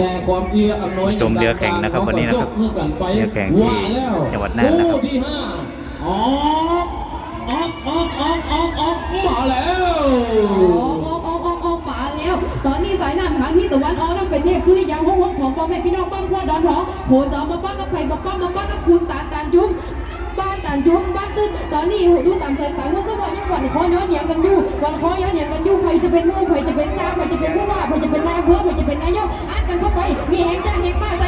แต่ความเอียอำนวยชมเรือแข่งนะครับวันนี้นะครับยกกันไปเรือแข่งที่ว่าแล้วจังหวัดน่านนะครับคู่ที่ห้าออกออกออกออกออกออกมาแล้วออกออกออกออกมาแล้ว ตอนนี้สายน้ำทางที่ตะวันออกนั่นเป็นเทพสุริยาห้องห้องของพ่อแม่พี่น้องบ้านขั้วดอนหองโหจอมาป้ากับไผ่มาป้ามาป้ากับคุณตาตานยุ่มบ้านตานยุ่มบ้านตื้นตอนนี้ดูตามสายตาว่าสวรรค์ยังหวันคอย้อนเหนียงกันอยู่หวันคอย้อนเหนียงกันอยู่ใค รจะเป็นมู่ใครจะเป็นเจ้าใครจะเป็นผู้ว่าใครจะเป็นนายอำเภอใครจะเป็นนายกอัดกันเข้าไปมีแหงจ้างแหงมาก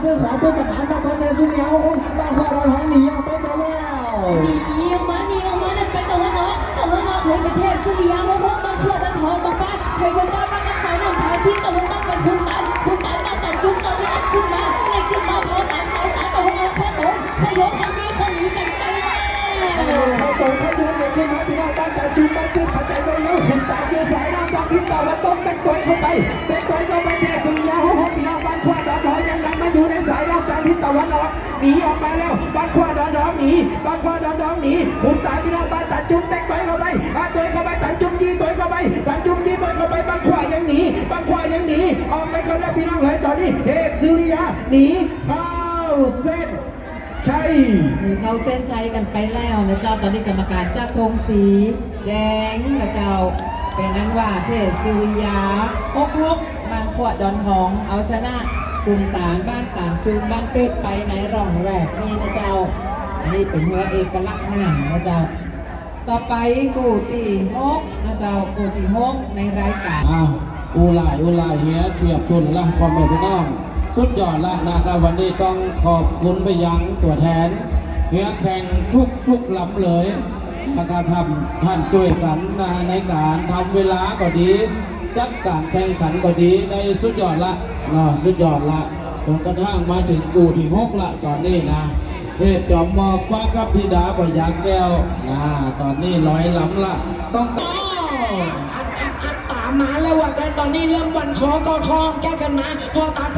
เพื่อขอเพื่อสถานมาทอนเฮสุริยาโอ้โหบอลขวาดอนหางหนีออกไปจะแล้วหนีออกมาหนีออกมานั่นเป็นตะวันออกตะวันออกเลยป็นเทพสุริยาพระพุทธมันเพื่อดันทองมาฟาดเคยคนว่ามันก็ใส่น้ำพายที่ตะวันออกเป็นทุนตันทุนตันมาแต่จุ๊บตอนนี้อัดขึ้นมาเล็กขึ้นมาพอตามสายตาตะวันออกแค่โตพยศทางนี้คนหนีกันไปแล้วเขาโตเขาเดินเลยขึ้นมาพี่หน้องบ้านแต่จูบ้านจูขัดใจเร็วๆขุนตาเกี่ยวสายน้ำจากทิศตะวันตกเต็มตัวเข้าไปเต็มตัวเข้าไป หนีออกมาแล้วบ้านขวาดอนหนองหนีบ้านขวาดอนหนองหนีขุนตาพี่น้องบ้านตัดจุ๊บเต็มตัวเข้าไปบ้านตัวเข้าไปตัดจุ๊บจี้ตัวเข้าไปตัดจุ๊บจี้ตัวเข้าไปบ้านขวายังหนีบ้านขวายังหนีออกไปเขาแล้วพี่น้องเลยตอนนี้เทพสุริยาหนีเข้าเส้นชัยเขาเส้นชัยกันไปแล้วนะเจ้าตอนนี้กรรมการจะธงสี แดงนะเจ้าเป็นนั้นว่าเทพสุริยาฮกฮกบางขวดดอนทองเอาชนะ กลุ่มตานบ้านตานคืนบ้านเป็ดไปในร่องแรกนี่นะเจ้าอันนี่เป็นเนื้อเอกลักษณ์หนังนะเจ้าต่อไปกูตีฮกนะเจ้ากูตีฮกในรายการอ้าวอูหลายอูหลายเฮียเทียบทุนละพ่อแม่พี่น้อง สุดยอดละนะครับวันนี้ต้องขอบคุณไปยังตัวแทนเฮียแข่งทุกทุกลำเลยนะครับทำท่านช่วยกันนะในการทำเวลาก็ดี จัดการแข่งขันก็ดีในสุดยอดละเนาะสุดยอดละจนกระทั่งมาถึงกูที่หกละตอนนี้นะเทพจอมมอกว่ากับธิดาปยาแก้วนะตอนนี้ร้อยล้ำละต้องอัดอัดอัดตามมาแล้วว่าใจตอนนี้เริ่มวันคอกอทองแก้กันมาพอตาม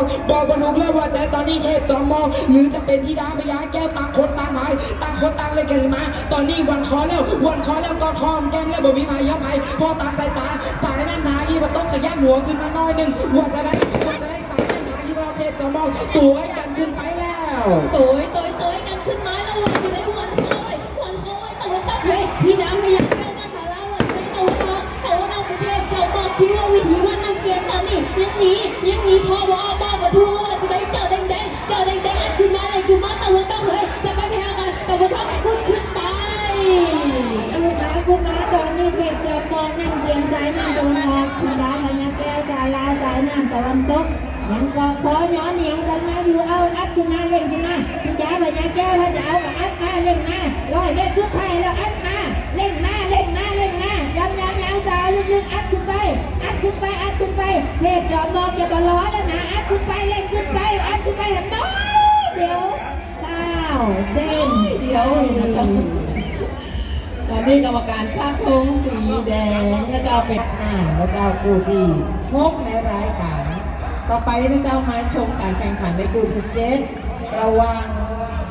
ายตายังงูบอลบรรทุกแล้วว่าใจตอนนี้เทพจอมมอง หรือจะเป็นธิดาพยาแก้วต่างคนต่างหมายต่างคนต่างเลยกันมา ตอนนี้วันคอแล้ววันคอแล้วกอทองแก้มแล้วบ่มีพายยอมไปพอตาสายตาสายนั่นหาอีมันต้องขยับหัวขึ้นมาน่อยหนึ่งว่าจะได้ว่าจะได้สายนั่นหาอีว่าเทพจอมมองตัวให้กันขึ้นไปแล้วตยโตยโตยกันขึ้นมาแล้ววันที่ได้วันคอยวันคอยตะวันตกเฮ้ยพี่ดำพยายามเข้ามาหาเราวันนี้ตะวันออกตะวันออกประเทศเจ้าบอกคิดว่าวิธีว่านั่งเกียร์ตอนนี้ยังนี้ยังนี้พอวอบ้าประ ท้วงว่าจะได้เจ้าแดงแดงเจ้าแดงแดงอัดขึ้นมาเลยขึ้นมาตะวันตกเฮ้ยจะไปแพ้กันตะวันตกกุดขึ้นไปลูกค้ากุดมาตอนนี้เทพเจ้าปองนั่งเกียร์ใจนั่งตะวันออกพี่ดำพยายามแก้ใจลาใจนั่งตะวันตกยังก็ขอย้อนเนียงกันมาอยู่เอาอัดขึ้นมาเล่นขึ้นมาพี่จ๋าพญาแก้วถ้าจะเอาอัดมาเล่นมาร้อยเมตรทุกไทยแล้วอัดมาเล่นมาเล่นมาเล่นมายำยำยำตาลึกๆอัดขึ้นไปอัด ขึ้นไปอัดขึ้นไปเทพจอมบอกอย่าบล้อแล้วนะอัดขึ้นไปเล่นขึ้นไปอัดขึ้นไปน้อยเดี๋ยวข้าวเส้นเดี๋ยวตอนนี้กรรมการภาคงสีแดงและเจ้าเป็ดหน้าและเจ้ากูดีงกในรายการต่อไปนะเจ้ามาชมการแข่งขันในกูที่เจ็ดระวัง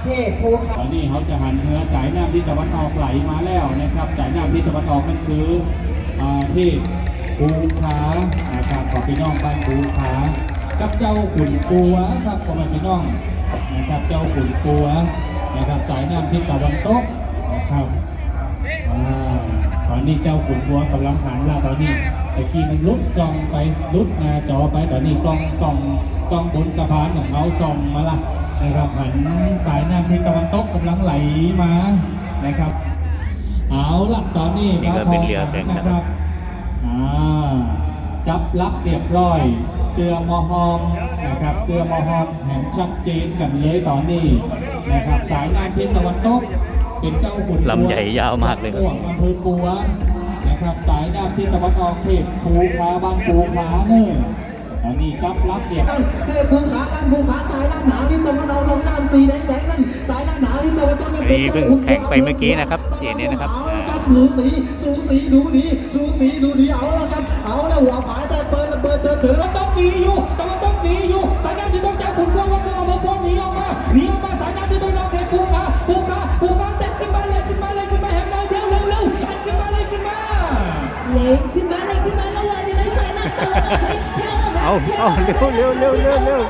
เทพภูเขาตอนนี้เขาจะหันเรือสายน้ำที่ตะวันออกไหลมาแล้วนะครับ สายน้ำที่ตะวันออกนั่นคืออที่ ภูขานะครับของพี่น้องบ้านภูขากับเจ้าขุนปัวครับของพี่น้องนะครับเจ้าขุนปัวนะครับสายน้ำที่ตะวันตกนะครับอ่าตอนนี้เจ้าขุนปัวกำลังหันละตอนนี้ตะกี้มันลุดกล้องไปลุดหน้าจอไปตอนนี้กล้องส่องกล้องบนสะพานของเขาส่องมาละนะครับหันสายน้ำทิศตะวันตกกำลังไหลมานะครับ เอาละตอนนี้นี่ก็เป็นเรือแข่งนะนะคครัรับบ อ่าจับลักเรียบร้อย เสื้อมอฮอมนะครับ เสื้อมอฮอมแห่งชัดเจนกันเลยตอนนี้นะครับ สายน้ำทิศตะวันตกเป็นเจ้าขุนลำใหญ่ยาวมากเลยครับม่วงอำเภอปัวนะครับ สายน้ำทิศตะวันออกเทพภูขาบางภูขาเนอร์ อันนี้จับรับเดียบนั่นเทพภูขาด้านภูขาสายน้ำหนาวนี่ตะวันออกลงน้ำสีแดงแดงนั่นสายน้ำหนาวนี่ตะวันตกนี่เป็นนี่เพิ่งแข่งไปเมื่อกี้นะครับเจนเนี่ยนะครับเอาละครับสูสีสูสีดูดีสูสีดูดีเอาละครับเอาละหัวหมายแต่เปิดระเบิดเจอถือแล้วต้องหนีอยู่ตะวันตกหนีอยู่สายน้ำที่ต้องจากขุนพวงว่าพวงเอามาพวงหนีออกมาหนีออกมาสายน้ำที่ต้องนอกเทพภูขาภูขาภูขาเต็มขึ้นมาเลยขึ้นมาเลยขึ้นมาแหมเลยเร็วเร็วเร็วอัดขึ้นมาเลยขึ้นมาเล็กขึ้นมาเล็กขึ้นมาแล้วเลยจะได้ใส่หน้าตา เอาเอาเร็วเร็วเร็วเร็วเร็ว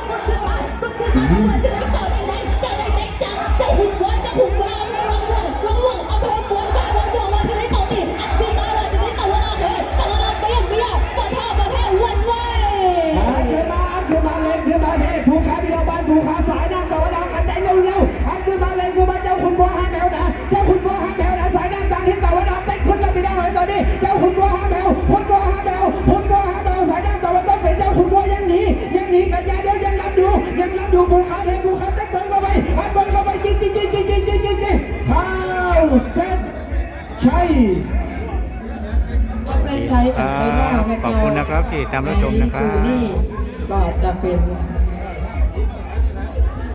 เจ้าคุณพ่อห้าแถวนะสายด้านกาทิศตะวันออกเป็นคนละไม่ได้เลยตอนนี้เจ้าคุณพ่อ ยังนำอยู่ภูขาเทพภูขาเต็มเต็มเข้าไปอันบนเข้าไปจริงจริงจริงจริงจริงจริงจริงจริงเข้าเส้นชัยเส้นชัยกันไปแล้วนะขอบคุณนะครับที่ตามรับชมนะครับในนี่ก็จะเป็น